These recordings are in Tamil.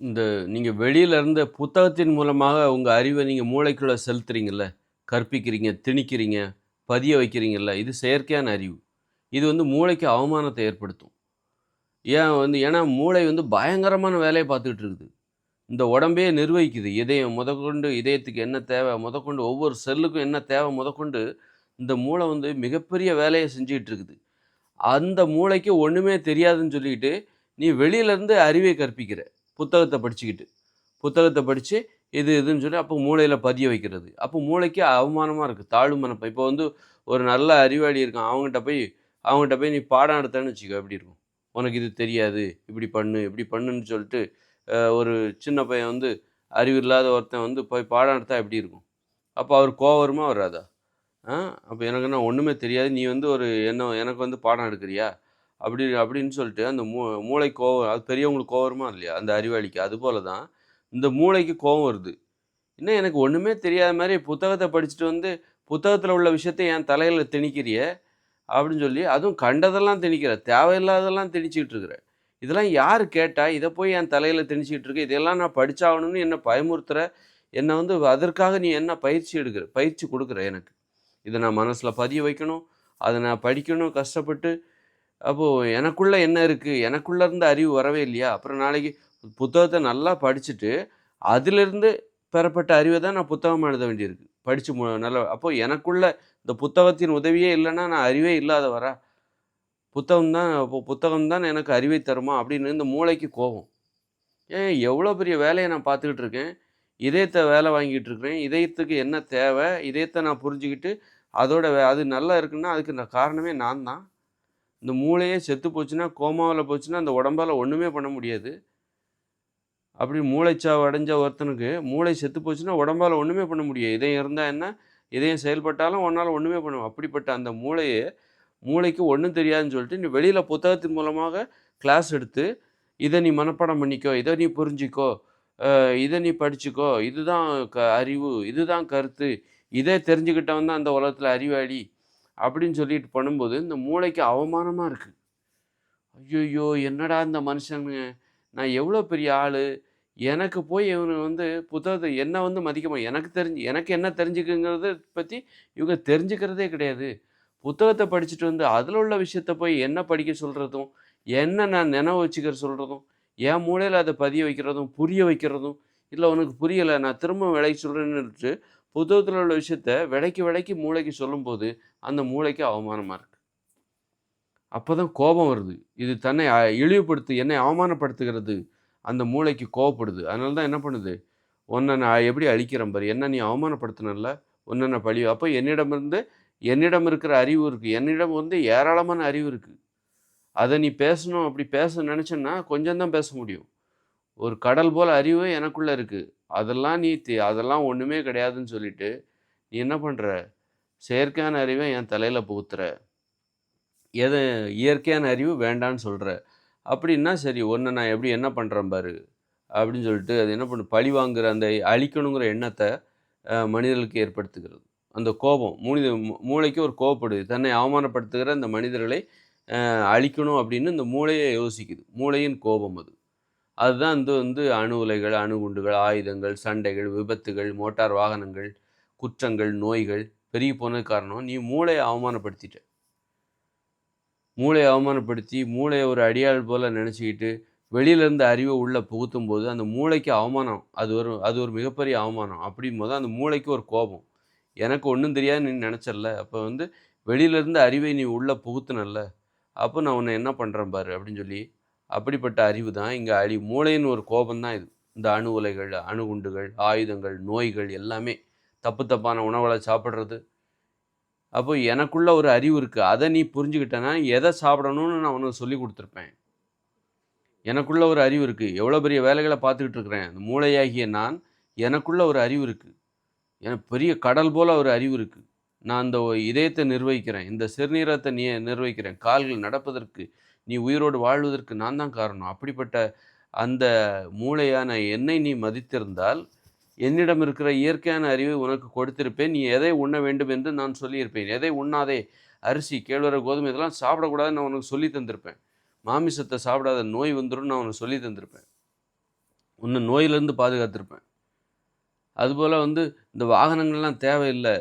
இந்த நீங்கள் வெளியில இருந்து புத்தகத்தின் மூலமாக உங்கள் அறிவை நீங்கள் மூளைக்குள்ளே செலுத்துறீங்கல்ல, கற்பிக்கிறீங்க, திணிக்கிறீங்க, பதிய வைக்கிறீங்கல்ல, இது செயற்கையான அறிவு. இது வந்து மூளைக்கு அவமானத்தை ஏற்படுத்தும். ஏன் வந்து ஏன்னா மூளை வந்து பயங்கரமான வேலையை பார்த்துக்கிட்டு இருக்குது. இந்த உடம்பையே நிர்வகிக்குது. இதயம் முதற்கொண்டு இதயத்துக்கு என்ன தேவை முதற்கொண்டு ஒவ்வொரு செல்லுக்கும் என்ன தேவை முதற்கொண்டு, இந்த மூளை வந்து மிகப்பெரிய வேலையை செஞ்சுக்கிட்டு இருக்குது. அந்த மூளைக்கு ஒன்றுமே தெரியாதுன்னு சொல்லிக்கிட்டு நீ வெளியிலேருந்து அறிவை கற்பிக்கிற. புத்தகத்தை படிச்சுக்கிட்டு. புத்தகத்தை படித்து இது இதுன்னு சொல்லி அப்போ மூளையில் பதிய வைக்கிறது. அப்போ மூளைக்கு அவமானமாக இருக்குது தாழ்வு மனப்ப இப்போ வந்து ஒரு நல்ல அறிவாளி இருக்கான். அவங்ககிட்ட போய் அவங்ககிட்ட போய் நீ பாடம் எடுத்தேன்னு வச்சுக்கோ எப்படி இருக்கும்? உனக்கு இது தெரியாது. இப்படி பண்ணு, இப்படி பண்ணுன்னு சொல்லிட்டு, ஒரு சின்ன பையன் வந்து அறிவு இல்லாத ஒருத்தன் வந்து போய் பாடம் எடுத்தால் எப்படி இருக்கும்? அப்போ அவர் கோவரமாக வராதா? ஆ அப்போ எனக்கு என்ன ஒன்றுமே தெரியாது. நீ வந்து ஒரு என்ன எனக்கு வந்து பாடம் எடுக்கிறியா அப்படி அப்படின்னு சொல்லிட்டு அந்த மூ மூளை கோவம் அது பெரியவங்களுக்கு கோவமா இல்லையா? அந்த அறிவாளிக்கு. அது போல தான் இந்த மூளைக்கு கோவம் வருது. என்ன எனக்கு ஒன்றுமே தெரியாத மாதிரி புத்தகத்தை படிச்சுட்டு வந்து, புத்தகத்தில் உள்ள விஷயத்த என் தலையில் திணிக்கிறியே! அப்படின்னு சொல்லி அதுவும் கண்டதெல்லாம் திணிக்கிற. தேவையில்லாததெல்லாம் திணிச்சிக்கிட்டு இருக்கிற. இதெல்லாம் யார் கேட்டால் இதை போய் என் தலையில் திணிச்சிக்கிட்டு இருக்க. இதெல்லாம் நான் படித்தாகணும்னு என்ன பயமுறுத்துகிற என்னை வந்து அதற்காக நீ என்ன பயிற்சி எடுக்கிற பயிற்சி கொடுக்குற எனக்கு. இதை நான் மனசில் பதிய வைக்கணும். அதை நான் படிக்கணும் கஷ்டப்பட்டு. அப்போது எனக்குள்ள என்ன இருக்குது எனக்குள்ள இருந்து அறிவு வரவே இல்லையா? அப்புறம் நாளைக்கு புத்தகத்தை நல்லா படிச்சுட்டு, அதிலிருந்து பெறப்பட்ட அறிவை தான் நான் புத்தகம் எழுத வேண்டியிருக்கு. படித்து மு நல்ல அப்போது எனக்குள்ள இந்த புத்தகத்தின் உதவியே இல்லைன்னா நான் அறிவே இல்லாதவரா? புத்தகம் தான் இப்போ புத்தகம் தான் எனக்கு அறிவை தருமா? அப்படின்னு இந்த மூளைக்கு கோபம் ஏன் எவ்வளோ பெரிய வேலையை நான் பார்த்துக்கிட்டு இருக்கேன். இதயத்தை வேலை வாங்கிட்டு இருக்கிறேன். இதயத்துக்கு என்ன தேவை? இதயத்தை நான் புரிஞ்சுக்கிட்டு அதோட வே அது நல்லா இருக்குன்னா, அதுக்கு நான் காரணமே நான் தான். இந்த மூளையே செத்து போச்சுன்னா, கோமாவில் போச்சுன்னா, அந்த உடம்பால் ஒன்றுமே பண்ண முடியாது. அப்படி மூளைச்சாவு அடைஞ்ச ஒருத்தனுக்கு, மூளை செத்து போச்சுன்னா, உடம்பால் ஒன்றுமே பண்ண முடியாது. இதயம் இருந்தால் என்ன? இதயம் செயல்பட்டாலும் ஒன்றால் ஒன்றுமே பண்ணும் அப்படிப்பட்ட அந்த மூளையை மூளைக்கு ஒன்றும் தெரியாதுன்னு சொல்லிட்டு, நீ வெளியில் புத்தகத்தின் மூலமாக கிளாஸ் எடுத்து, இதை நீ மனப்பாடம் பண்ணிக்கோ. இதை நீ புரிஞ்சுக்கோ. இதை நீ படிச்சுக்கோ. இதுதான் க அறிவு. இதுதான் கருத்து. இதை தெரிஞ்சுக்கிட்டவன் தான் அந்த உலகத்தில் அறிவாளி. அப்படின்னு சொல்லிட்டு பண்ணும்போது, இந்த மூளைக்கு அவமானமாக இருக்குது ஐயோயோ என்னடா இந்த மனுஷனுங்க. நான் எவ்வளோ பெரிய ஆள் எனக்கு போய் இவனு வந்து புத்தகத்தை என்ன வந்து மதிக்கமா எனக்கு தெரிஞ்சு எனக்கு என்ன தெரிஞ்சுக்குங்கிறத பற்றி இவங்க தெரிஞ்சுக்கிறதே கிடையாது. புத்தகத்தை படிச்சுட்டு வந்து, அதில் உள்ள விஷயத்த போய் என்ன படிக்க சொல்கிறதும் என்ன நான் நினைவு வச்சுக்கிற சொல்கிறதும் என் மூளையில் அதை பதிய வைக்கிறதும், புரிய வைக்கிறதும், இல்லை உனக்கு புரியலை நான் திரும்ப விலைக்கு சொல்கிறேன்னுட்டு புத்தகத்தில் உள்ள விஷயத்த விலைக்கு விளக்கி மூளைக்கு சொல்லும்போது, அந்த மூளைக்கு அவமானமா இருக்கு. அப்பதான் கோபம் வருது. இது தன்னை இழிவுபடுத்து என்னை அவமானப்படுத்துகிறது. அந்த மூளைக்கு கோவப்படுது. அதனால தான் என்ன பண்ணுது? உன்னை நான் எப்படி அழிக்கிறேன் பாரு. என்ன நீ அவமானப்படுத்தினல உன்ன நான் பழி அப்போ என்னிடமிருந்து என்னிடம் இருக்கிற அறிவு இருக்குது என்னிடம் வந்து ஏராளமான அறிவு இருக்குது அதை நீ பேசணும் அப்படி பேச நினச்சேன்னா கொஞ்சம் தான் பேச முடியும். ஒரு கடல் போல் அறிவு எனக்குள்ளே இருக்குது அதெல்லாம் நீ அதெல்லாம் ஒன்றுமே கிடையாதுன்னு சொல்லிட்டு, நீ என்ன பண்ணுற செயற்கையான அறிவை என் தலையில் புகுத்துற. எது இயற்கையான அறிவு வேண்டான்னு சொல்கிற அப்படின்னா சரி, ஒன்று நான் எப்படி என்ன பண்ணுறேன் பாரு. அப்படின்னு சொல்லிட்டு, அது என்ன பண்ண பழி வாங்குற அந்த அழிக்கணுங்கிற எண்ணத்தை மனிதர்களுக்கு ஏற்படுத்துகிறது. அந்த கோபம் மூனித மூளைக்கு ஒரு கோபப்படுது தன்னை அவமானப்படுத்துகிற அந்த மனிதர்களை அழிக்கணும் அப்படின்னு இந்த மூளையை யோசிக்குது. மூளையின் கோபம் அது. அதுதான் வந்து வந்து அணு உலைகள், அணுகுண்டுகள், ஆயுதங்கள், சண்டைகள், விபத்துகள், மோட்டார் வாகனங்கள், குற்றங்கள், நோய்கள் பெருகி போனதுக்கு காரணம், நீ மூளையை அவமானப்படுத்திட்ட. மூளையை அவமானப்படுத்தி, மூளையை ஒரு அடியாள் போல் நினச்சிக்கிட்டு வெளியிலேருந்து அறிவை உள்ளே புகுத்தும் போது அந்த மூளைக்கு அவமானம். அது ஒரு அது ஒரு மிகப்பெரிய அவமானம். அப்படிங்கும்போது அந்த மூளைக்கு ஒரு கோபம். எனக்கு ஒன்றும் தெரியாது நீ நினைச்சல்ல. அப்போ வந்து வெளியிலேருந்து அறிவை நீ உள்ளே புகுத்துனல்ல. அப்போ நான் உன்னை என்ன பண்ணுறேன் பாரு அப்படின்னு சொல்லி, அப்படிப்பட்ட அறிவு தான் இங்கே அழி மூளைன்னு ஒரு கோபம் தான் இது. இந்த அணு உலைகள், அணுகுண்டுகள், ஆயுதங்கள், நோய்கள் எல்லாமே. தப்பு தப்பான உணவுகளை சாப்பிடுறது. அப்போ எனக்குள்ள ஒரு அறிவு இருக்குது அதை நீ புரிஞ்சுக்கிட்டேன்னா எதை சாப்பிடணும்னு நான் உனக்கு சொல்லிக் கொடுத்துருப்பேன் எனக்குள்ள ஒரு அறிவு இருக்குது எவ்வளோ பெரிய வேலைகளை பார்த்துக்கிட்டு இருக்கிறேன். அந்த மூளையாகிய நான், எனக்குள்ள ஒரு அறிவு இருக்குது எனக்கு பெரிய கடல் போல் ஒரு அறிவு இருக்குது நான் அந்த இதயத்தை நிர்வகிக்கிறேன். இந்த சிறுநீரத்தை நீ நிர்வகிக்கிறேன். கால்கள் நடப்பதற்கு, நீ உயிரோடு வாழ்வதற்கு நான் தான் காரணம். அப்படிப்பட்ட அந்த மூளையான என்னை நீ மதித்திருந்தால், என்னிடம் இருக்கிற இயற்கையான அறிவை உனக்கு கொடுத்திருப்பேன். நீ எதை உண்ண வேண்டும் என்று நான் சொல்லியிருப்பேன். எதை உண்ணாதே. அரிசி, கேழ்வரகு, கோதுமை இதெல்லாம் சாப்பிடக்கூடாதுன்னு நான் உனக்கு சொல்லி தந்திருப்பேன். மாமிசத்தை சாப்பிடாத நோய் வந்துடும் நான் உனக்கு சொல்லி தந்திருப்பேன். உன்னை நோயிலேருந்து பாதுகாத்திருப்பேன் அதுபோல் வந்து இந்த வாகனங்கள்லாம் தேவையில்லை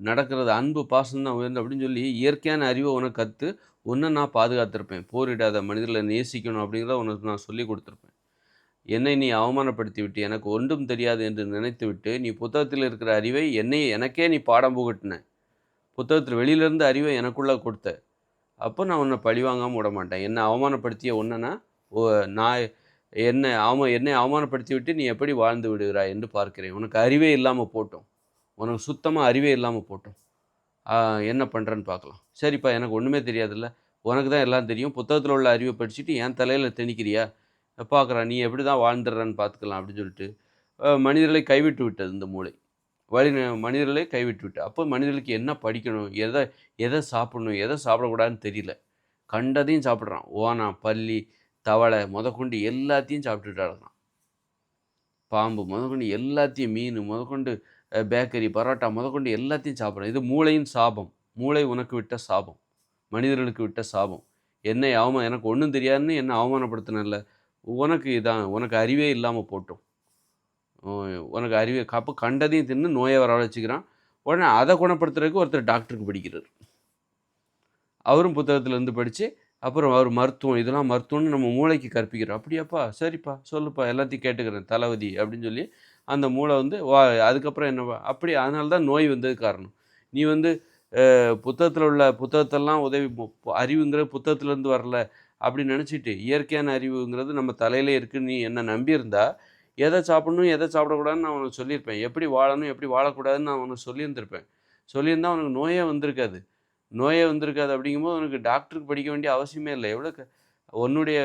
நடக்கிறது அன்பு பாசம் தான் உயர்ந்து அப்படின்னு சொல்லி இயற்கையான அறிவை உனக்கு கற்று உன்னை நான் பாதுகாத்திருப்பேன். போரிடாத மனிதர்களை நேசிக்கணும் அப்படிங்கிறத உனக்கு நான் சொல்லி கொடுத்துருப்பேன். என்னை நீ அவமானப்படுத்தி விட்டு எனக்கு ஒன்றும் தெரியாது என்று நினைத்து விட்டு நீ புத்தகத்தில் இருக்கிற அறிவை என்னை எனக்கே நீ பாடம் புகட்டின. புத்தகத்தில் வெளியிலேருந்து அறிவை எனக்குள்ளே கொடுத்த. அப்போ நான் உன்னை பழி வாங்காமல் விட மாட்டேன். என்னை அவமானப்படுத்திய ஒன்றுனா ஓ நான் என்னை அவம என்னை அவமானப்படுத்தி விட்டு நீ எப்படி வாழ்ந்து விடுகிறாய் என்று பார்க்கிறேன். உனக்கு அறிவே இல்லாமல் போட்டோம். உனக்கு சுத்தமாக அறிவே இல்லாமல் போட்டோம். என்ன பண்ணுறேன்னு பார்க்கலாம். சரிப்பா எனக்கு ஒன்றுமே தெரியாதுல்ல. உனக்கு தான் எல்லாம் தெரியும். புத்தகத்தில் உள்ள அறிவை படிச்சுட்டு என் தலையில் திணிக்கிறியா? பார்க்குறான் நீ எப்படி தான் வாழ்ந்துடுறான்னு பார்த்துக்கலாம் அப்படின்னு சொல்லிட்டு மனிதர்களை கைவிட்டு விட்டது இந்த மூளை. வழி மனிதர்களை கைவிட்டு விட்டு. அப்போ மனிதர்களுக்கு என்ன படிக்கணும்? எதை எதை சாப்பிடணும்? எதை சாப்பிடக்கூடாதுன்னு தெரியல. கண்டதையும் சாப்பிட்றான். ஓனா பல்லி தவளை முதற்கொண்டு எல்லாத்தையும் சாப்பிட்டுட்டு அடக்கிறான் பாம்பு முதற்கொண்டு எல்லாத்தையும் மீன் முதற்கொண்டு பேக்கரி பரோட்டா முதற்கொண்டு எல்லாத்தையும் சாப்பிட்றோம் இது மூளையின் சாபம். மூளை உனக்கு விட்ட சாபம். மனிதர்களுக்கு விட்ட சாபம். என்னை அவமான எனக்கு ஒன்றும் தெரியாதுன்னு என்ன அவமானப்படுத்தினல்ல. உனக்கு இதான் உனக்கு அறிவே இல்லாமல் போட்டோம். உனக்கு அறிவே காப்பு கண்டதையும் தின்னு நோயை வர வச்சுக்கிறான். உடனே அதை குணப்படுத்துறதுக்கு ஒருத்தர் டாக்டருக்கு படிக்கிறார். அவரும் புத்தகத்துலேருந்து படித்து அப்புறம் அவர் மருத்துவம் இதெல்லாம் மருத்துவம்னு நம்ம மூளைக்கு கற்பிக்கிறோம் அப்படியாப்பா சரிப்பா சொல்லுப்பா எல்லாத்தையும் கேட்டுக்கிறேன் தளபதி அப்படின்னு சொல்லி அந்த மூளை வந்து வா அதுக்கப்புறம் என்ன அப்படி அதனால தான் நோய் வந்தது காரணம். நீ வந்து புத்தகத்தில் உள்ள புத்தகத்தெல்லாம் உதவி அறிவுங்கிறது அறிவுங்கிற புத்தகத்துலேருந்து வரல அப்படின்னு நினச்சிட்டு இயற்கையான அறிவுங்கிறது நம்ம தலையிலே இருக்குன்னு நீ என்ன நம்பியிருந்தா எதை சாப்பிடணும் எதை சாப்பிடக்கூடாதுன்னு நான் உனக்கு சொல்லியிருப்பேன். எப்படி வாழணும் எப்படி வாழக்கூடாதுன்னு நான் உனக்கு சொல்லியிருந்திருப்பேன். சொல்லியிருந்தால் உனக்கு நோயே வந்திருக்காது. நோயே வந்திருக்காது அப்படிங்கும்போது உனக்கு டாக்டருக்கு படிக்க வேண்டிய அவசியமே இல்லை. எவ்வளோ க உன்னுடைய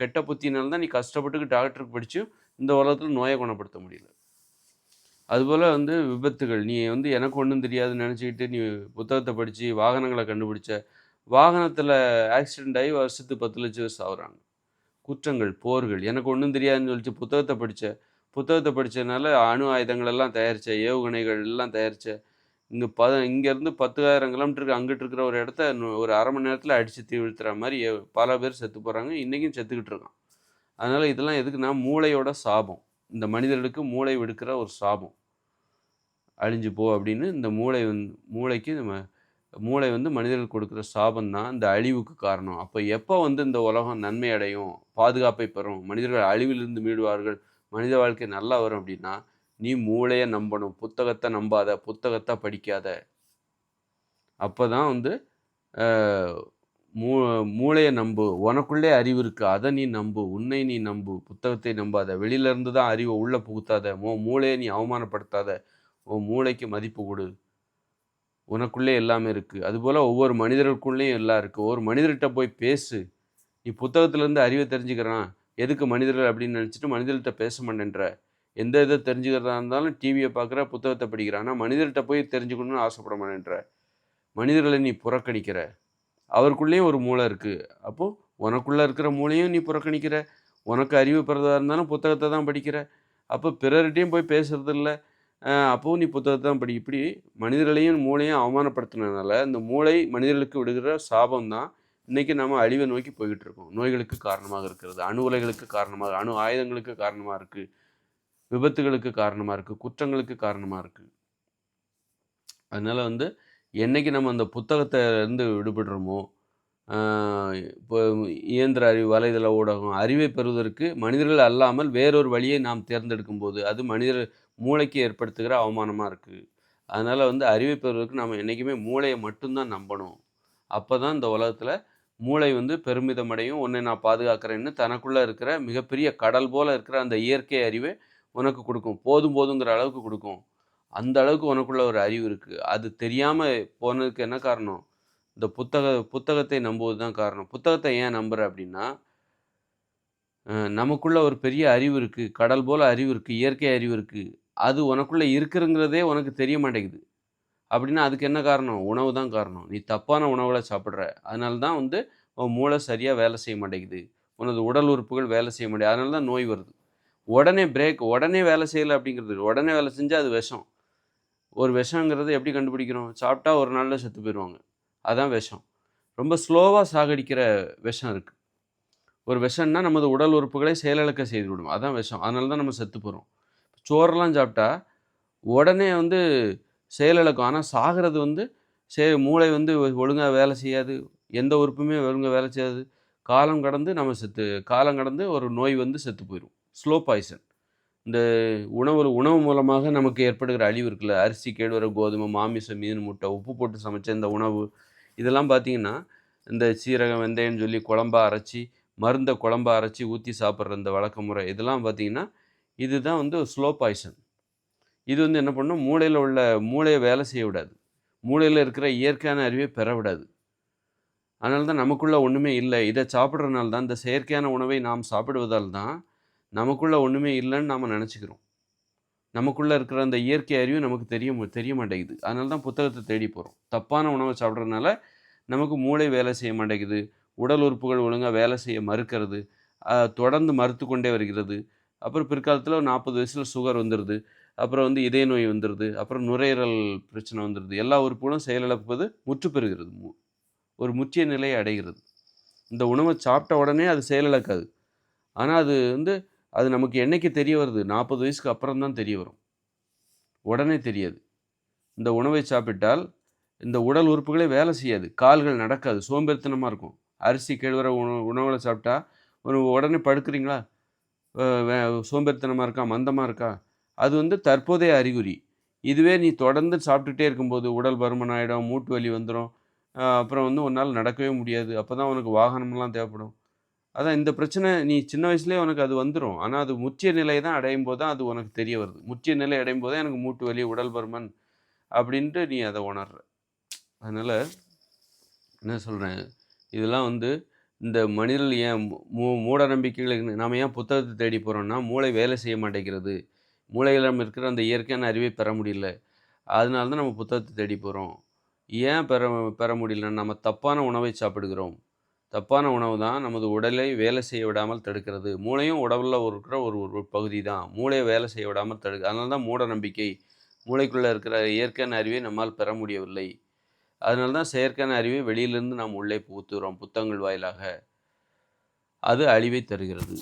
கெட்ட புத்தினால்தான் நீ கஷ்டப்பட்டுக்கு டாக்டருக்கு படித்தும் இந்த உலகத்தில் நோயை குணப்படுத்த முடியல. அதுபோல் வந்து விபத்துகள். நீ வந்து எனக்கு ஒன்றும் தெரியாதுன்னு நினச்சிக்கிட்டு நீ புத்தகத்தை படித்து வாகனங்களை கண்டுபிடிச்ச வாகனத்தில் ஆக்சிடென்ட் ஆகி வருஷத்து பத்து லட்சம் பேர் சாகுறாங்க குற்றங்கள் போர்கள். எனக்கு ஒன்றும் தெரியாதுன்னு சொல்லிட்டு புத்தகத்தை படித்த புத்தகத்தை படித்ததுனால அணு ஆயுதங்கள் எல்லாம் தயாரித்த ஏவுகணைகள் எல்லாம் தயாரித்த இங்கே பத இங்கேருந்து பத்தாயிரம் கிலோமீட்டருக்கு அங்கிட்டு இருக்கிற ஒரு இடத்த ஒரு அரை மணி நேரத்தில் அடித்து தீ விழுத்துற மாதிரி பல பேர் செத்து போகிறாங்க இன்றைக்கும் செத்துக்கிட்டு இருக்கான். அதனால் இதெல்லாம் எதுக்குன்னா மூளையோட சாபம். இந்த மனிதர்களுக்கு மூளை விடுக்கிற ஒரு சாபம். அழிஞ்சு போ அப்படின்னு இந்த மூளை வந்து மூளைக்கு நம்ம மூளை வந்து மனிதர்கள் கொடுக்குற சாபம் தான் இந்த அழிவுக்கு காரணம். அப்போ எப்போ வந்து இந்த உலகம் நன்மை அடையும் பாதுகாப்பை பெறும் மனிதர்கள் அழிவிலிருந்து மீடுவார்கள் மனித வாழ்க்கை நல்லா வரும் அப்படின்னா நீ மூளையை நம்பணும் புத்தகத்தை நம்பாத புத்தகத்தை படிக்காத. அப்போ தான் வந்து மூ மூளையை நம்பு உனக்குள்ளே அறிவு இருக்குது அதை நீ நம்பு உன்னை நீ நம்பு புத்தகத்தை நம்பாத வெளியில இருந்து தான் அறிவை உள்ளே புகுத்தாத மூ மூளையை நீ அவமானப்படுத்தாத உன் மூளைக்கு மதிப்பு கொடு. உனக்குள்ளே எல்லாமே இருக்குது அதுபோல் ஒவ்வொரு மனிதர்களுக்குள்ளேயும் எல்லாம் இருக்குது ஒவ்வொரு மனிதர்கிட்ட போய் பேசு. நீ புத்தகத்திலேருந்து அறிவை தெரிஞ்சுக்கிறான்? எதுக்கு மனிதர்கள் அப்படின்னு நினச்சிட்டு மனிதர்கிட்ட பேச மாட்டேன்ற. எந்த இதை தெரிஞ்சுக்கிறதா இருந்தாலும் டிவியை பார்க்குற புத்தகத்தை படிக்கிற ஆனால் மனிதர்கிட்ட போய் தெரிஞ்சுக்கணும்னு ஆசைப்பட மாட்டேன்ற. மனிதர்களை நீ புறக்கணிக்கிற. அவருக்குள்ளேயும் ஒரு மூளை இருக்குது அப்போது உனக்குள்ளே இருக்கிற மூளையும் நீ புறக்கணிக்கிற. உனக்கு அறிவு பெறதாக இருந்தாலும் புத்தகத்தை தான் படிக்கிற. அப்போ பிறர்கிட்டையும் போய் பேசுறது இல்லை அப்போது நீ புத்தகத்தை தான் படி. இப்படி மனிதர்களையும் மூளையும் அவமானப்படுத்தினதுனால இந்த மூளை மனிதர்களுக்கு விடுகிற சாபம் தான் இன்றைக்கி நம்ம அழிவை நோக்கி போய்கிட்டு இருக்கோம் நோய்களுக்கு காரணமாக இருக்கிறது அணு உலைகளுக்கு காரணமாக அணு ஆயுதங்களுக்கு காரணமாக இருக்குது விபத்துகளுக்கு காரணமாக இருக்குது குற்றங்களுக்கு காரணமாக இருக்குது அதனால் வந்து என்னைக்கு நம்ம அந்த புத்தகத்தை இருந்து விடுபடுறோமோ இப்போ இயந்திர அறிவு வலைதள ஊடகம் அறிவை பெறுவதற்கு மனிதர்கள் அல்லாமல் வேறொரு வழியை நாம் தேர்ந்தெடுக்கும் போது அது மனிதர் மூளைக்கு ஏற்படுத்துகிற அவமானமாக இருக்குது அதனால் வந்து அறிவை பெறுவதற்கு நம்ம என்றைக்குமே மூளையை மட்டும்தான் நம்பணும். அப்போ தான் இந்த உலகத்தில் மூளை வந்து பெருமிதம் அடையும் உன்னை நான் பாதுகாக்கிறேன்னு தனக்குள்ளே இருக்கிற மிகப்பெரிய கடல் போல் இருக்கிற அந்த இயற்கை அறிவை உனக்கு கொடுக்கும். போதும் போதுங்கிற அளவுக்கு கொடுக்கும். அந்த அளவுக்கு உனக்குள்ள ஒரு அறிவு இருக்குது அது தெரியாமல் போனதுக்கு என்ன காரணம்? இந்த புத்தக புத்தகத்தை நம்புவது தான் காரணம். புத்தகத்தை ஏன் நம்புகிற அப்படின்னா நமக்குள்ள ஒரு பெரிய அறிவு இருக்குது கடல் போல் அறிவு இருக்குது இயற்கை அறிவு இருக்குது அது உனக்குள்ளே இருக்குங்கிறதே உனக்கு தெரிய மாட்டேங்குது அப்படின்னா அதுக்கு என்ன காரணம்? உணவு தான் காரணம். நீ தப்பான உணவுகளை சாப்பிட்ற. அதனால தான் வந்து உன் மூளை சரியாக வேலை செய்ய மாட்டேங்குது. உனது உடல் உறுப்புகள் வேலை செய்ய மாட்டேங்குது. அதனால தான் நோய் வருது. உடனே பிரேக் உடனே வேலை செய்யலை அப்படிங்கிறது உடனே வேலை செஞ்சால் அது விஷம். ஒரு விஷங்கிறது எப்படி கண்டுபிடிக்கிறோம்? சாப்பிட்டா ஒரு நாளில் செத்து போயிடுவாங்க அதுதான் விஷம். ரொம்ப ஸ்லோவாக சாகடிக்கிற விஷம் இருக்குது ஒரு விஷம்னா நமது உடல் உறுப்புகளை செயலிழக்க செய்து விடும். அதான் விஷம். அதனால தான் நம்ம செத்து போகிறோம் சோறெல்லாம் சாப்பிட்டா உடனே வந்து செயலிழக்கும் ஆனால் சாகிறது வந்து சே மூளை வந்து ஒழுங்காக வேலை செய்யாது. எந்த உறுப்புமே ஒழுங்காக வேலை செய்யாது. காலம் கடந்து நம்ம செத்து காலம் கடந்து ஒரு நோய் வந்து செத்து போயிடும் ஸ்லோ பாய்சன். இந்த உணவு உணவு மூலமாக நமக்கு ஏற்படுகிற அழிவு இருக்குல்ல? அரிசி கேழ்வர கோதுமை மாமிசம் மீன் முட்டை உப்பு போட்டு சமைச்ச இந்த உணவு இதெல்லாம் பார்த்தீங்கன்னா இந்த சீரகம் வெந்தயம்னு சொல்லி குழம்பா அரைச்சி மருந்தை குழம்பா அரைச்சி ஊற்றி சாப்பிட்ற இந்த வழக்க முறை இதெல்லாம் பார்த்தீங்கன்னா இதுதான் வந்து ஸ்லோ பாய்சன் இது வந்து என்ன பண்ணும்? மூளையில் உள்ள மூளையை வேலை செய்ய விடாது. மூளையில் இருக்கிற இயற்கையான அறிவை பெற விடாது. அதனால தான் நமக்குள்ளே ஒன்றுமே இல்லை. இதை சாப்பிட்றதுனால தான் இந்த செயற்கையான உணவை நாம் சாப்பிடுவதால் தான் நமக்குள்ளே ஒன்றுமே இல்லைன்னு நாம் நினச்சிக்கிறோம். நமக்குள்ளே இருக்கிற அந்த இயற்கை அறிவு நமக்கு தெரிய மு- தெரிய மாட்டேங்குது. அதனால தான் புத்தகத்தை தேடி போகிறோம் தப்பான உணவை சாப்பிட்றதுனால நமக்கு மூளை வேலை செய்ய மாட்டேங்குது. உடல் உறுப்புகள் ஒழுங்காக வேலை செய்ய மறுக்கிறது. தொடர்ந்து மறுத்து கொண்டே வருகிறது. அப்புறம் பிற்காலத்தில் நாற்பது வயசில் சுகர் வந்துடுது அப்புறம் வந்து இதய நோய் வந்துடுது அப்புறம் நுரையீரல் பிரச்சனை வந்துடுது எல்லா உறுப்புகளும் செயலிழப்பது முற்று பெறுகிறது. மு- ஒரு முற்றிய நிலையை அடைகிறது. இந்த உணவை சாப்பிட்ட உடனே அது செயலிழக்காது. ஆனால் அது வந்து அது நமக்கு என்னைக்கு தெரிய வருது? நாற்பது வயசுக்கு அப்புறம் தான் தெரிய வரும். உடனே தெரியாது. இந்த உணவை சாப்பிட்டால் இந்த உடல் உறுப்புகளே வேலை செய்யாது. கால்கள் நடக்காது. சோம்பேறித்தனமாக இருக்கும். அரிசி கேழ்வர உணவு உணவுகளை சாப்பிட்டா ஒரு உடனே படுக்கிறீங்களா? சோம்பேறித்தனமாக இருக்கா? மந்தமாக இருக்கா? அது வந்து தற்போதைய அறிகுறி. இதுவே நீ தொடர்ந்து சாப்பிட்டுட்டே இருக்கும்போது உடல் பருமன் ஆகிடும் மூட்டு வலி வந்துடும் அப்புறம் வந்து உன்னால் நடக்கவே முடியாது. அப்போ தான் உனக்கு வாகனம்லாம் தேவைப்படும். அதான் இந்த பிரச்சனை நீ சின்ன வயசுலேயே உனக்கு அது வந்துடும் ஆனால் அது முற்றிய நிலையை தான் அடையும் போது தான் அது உனக்கு தெரிய வருது. முற்றிய நிலை அடையும் போது தான் எனக்கு மூட்டு வலி உடல் பருமன் அப்படின்ட்டு நீ அதை உணர்ற. அதனால் என்ன சொல்கிறேன் இதெல்லாம் வந்து இந்த மனிதர்கள் ஏன் மூ- மூட நம்பிக்கைகளுக்கு நாம் ஏன் புத்தகத்தை தேடி போகிறோம்னா மூளை வேலை செய்ய மாட்டேங்கிறது. மூளையிலாம் இருக்கிற அந்த இயற்கையான அறிவை பெற முடியல. அதனால தான் நம்ம புத்தகத்தை தேடி போகிறோம் ஏன் பெற பெற முடியலன்னா நம்ம தப்பான உணவை சாப்பிடுகிறோம். தப்பான உணவு தான் நமது உடலை வேலை செய்ய விடாமல் தடுக்கிறது. மூளையும் உடலில் இருக்கிற ஒரு ஒரு பகுதி தான். மூளையை வேலை செய்ய விடாமல் தடுக்கு அதனால தான் மூட நம்பிக்கை மூளைக்குள்ளே இருக்கிற இயற்கையான அறிவை நம்மால் பெற முடியவில்லை. அதனால தான் செயற்கான அறிவை வெளியிலிருந்து நாம் உள்ளே புகுத்துகிறோம் புத்தகங்கள் வாயிலாக. அது அழிவை தருகிறது.